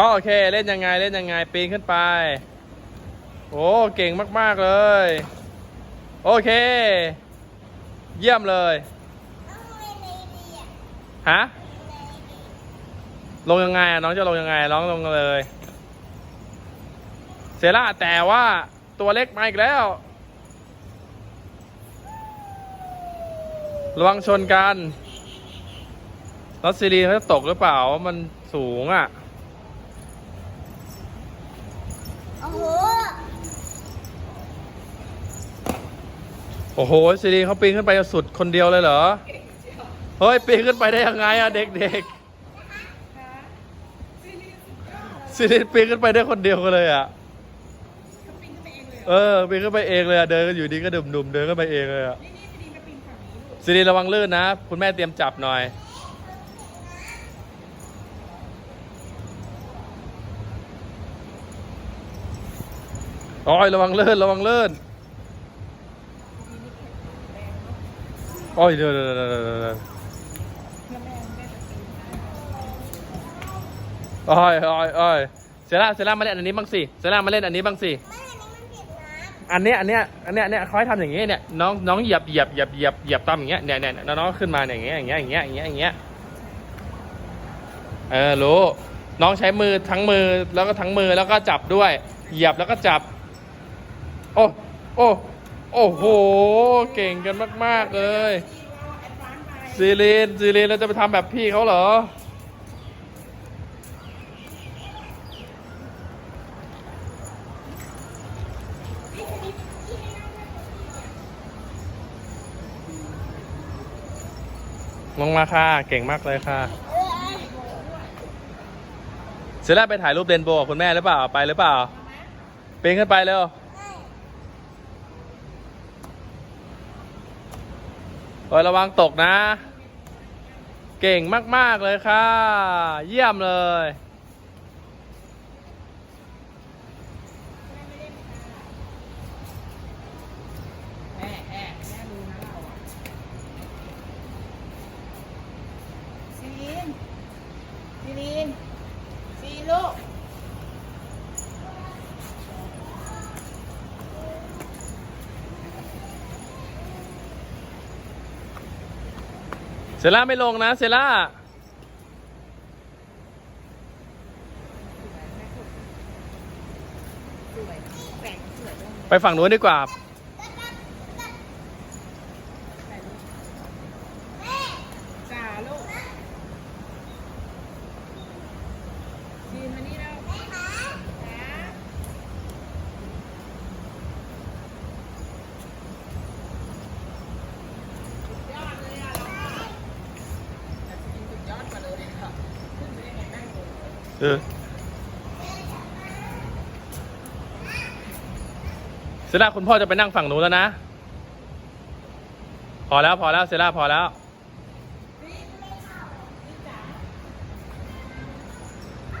อ๋อโอเคเล่นยังไงเล่นยังไงปีนขึ้นไป โอ้เก่งมาก ๆ เลย โอเค เยี่ยมเลยฮะลงยังไงอะน้องจะลงยังไงน้องลงเลย เซร่าแต่ว่าตัวเล็กมาอีกแล้วระวังชนกันรถซีรีเขาจะตกหรือเปล่า มันสูงอะอ้โห โอ้โหซีรีเขาปีนขึ้นไปสุดคนเดียวเลยเหรอ เฮ้ย ปีนขึ้นไปได้ยังไงอะเด็กๆซีรีปีนขึ้นไปได้คนเดียวกันเลยอะเออปีนขึ้นไปเองเลยอะเดินกันอยู่ดีก็ดุมๆเดินขึ้นไปเองเลยอะซีรีระวังลื่นนะ คุณแม่เตรียมจับหน่อยโอ้ยระวังลื่นระวังลื่น โอ้ยเดี๋ยวเดี๋ยวเดี๋ยวเดี๋ยวเดี๋ยวโอ้ยโอ้ยโอ้ยเซร่าเซร่ามาเล่นอันนี้บ้างสิเซร่ามาเล่นอันนี้บ้างสิอันนี้อันเนี้ยอันเนี้ยอันเนี้ยอันเนี้ยเขาให้ทำอย่างเงี้ยเนี่ยน้องน้องเหยียบเหยียบเหยียบเหยียบเหยียบตามอย่างเงี้ยเนี่ยเนี่ยเนี่ยน้องขึ้นมาเนี่ยอย่างเงี้ยอย่างเงี้ยอย่างเงี้ยอย่างเงี้ยอย่างเงี้ยเออรู้น้องใช้มือทั้งมือแล้วก็ทั้งมือแล้วก็จับด้วย เหยียบแล้วก็จับ โอ้โอ้ โอ้โห เก่งกันมาก ๆ เลยซีรีนซีรีนเราจะไปทำแบบพี่เขาเหรอ ลงมาค่ะ เก่งมากเลยค่ะเออเสร็จแล้วไปถ่ายรูปเรนโบว์กับคุณแม่หรือเปล่า ไปหรือเปล่าปีนขึ้นไปเร็ว คอยระวังตกนะ เก่งมาก ๆ เลยค่ะ เยี่ยมเลย แม่แม่แม่รู้นะเราอะซีรีนซีรีนซีลูก เซล่าไม่ลงนะเซล่าไปฝั่งนู้นดีกว่าลูกซีนมานี่แล้วจ้าสุดยอดเลยอะเราอะแต่จริงๆสุดยอดกว่าเลยค่ะขึ้นไปได้ไงนั่งลง เออเซล่าคุณพ่อจะไปนั่งฝั่งนู้นแล้วนะ พอแล้วพอแล้วเซล่าพอแล้ว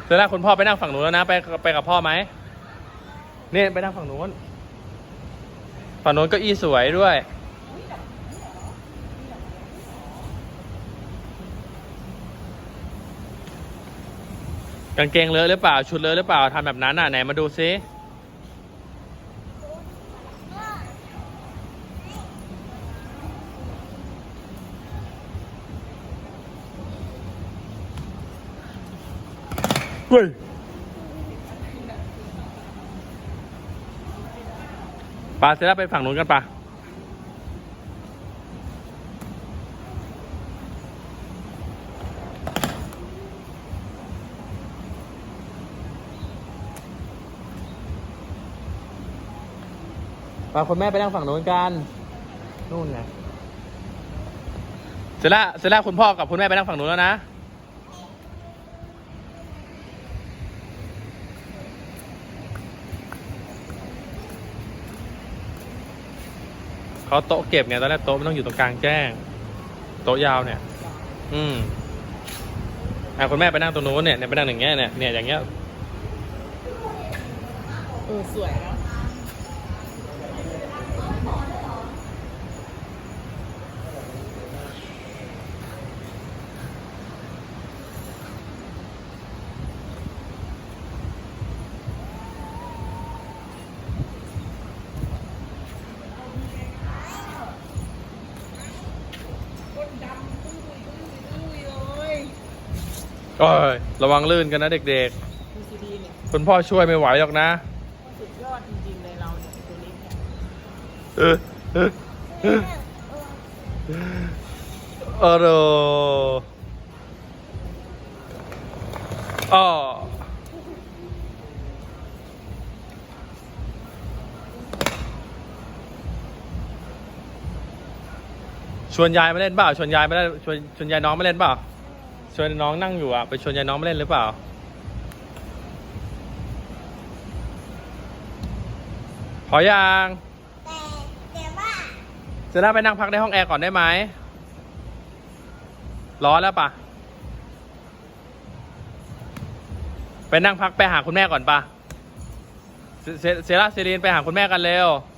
เซล่าคุณพ่อไปนั่งฝั่งนู้นแล้วนะ ไปไปกับพ่อไหมเนี่ยไปนั่งฝั่งนู้นฝั่งนู้นก็อี้สวยด้วย กางเกงเลอะหรือเปล่า ชุดเลอะหรือเปล่าทำแบบนั้นอะไหนมาดูซิเฮ้ยปาเสร็จแล้วไปฝั่งนู้นกันปะ ปาคุณแม่ไปนั่งฝั่งนู้นกัน นู่นไงเสร็จแล้วเสร็จแล้วคุณพ่อกับคุณแม่ไปนั่งฝั่งนู้นแล้วนะ เขาโต๊ะเก็บไงตอนแรกโต๊ะมันต้องอยู่ตรงกลางแจ้ง โต๊ะยาวเนี่ย อืมอะคุณแม่ไปนั่งตรงนู้นเนี่ยเนี่ยไปนั่งอย่างเงี้ยเนี่ยเนี่ยอย่างเงี้ย เออสวยเนาะ โอ้ยระวังลื่นกันนะเด็กดูซีดีเนี่ยๆ คุณพ่อช่วยไม่ไหวหรอกนะ สุดยอดจริงๆเลยเราเนี่ยตัวเล็กเนี่ยเออเออเออเออโรอ๋อชวนยายมาเล่นเปล่าชวนยายมาเล่นชวนชวนยายน้องมาเล่นเปล่า ชวนน้องนั่งอยู่อะ ไปชวนยายน้องมาเล่นหรือเปล่า พอยังแต่แต่ว่าเซน่าไปนั่งพักในห้องแอร์ก่อนได้ไหม ร้อนแล้วปะไปนั่งพักไปหาคุณแม่ก่อนปะเซเซเซราเซรีนไปหาคุณแม่กันเร็วแ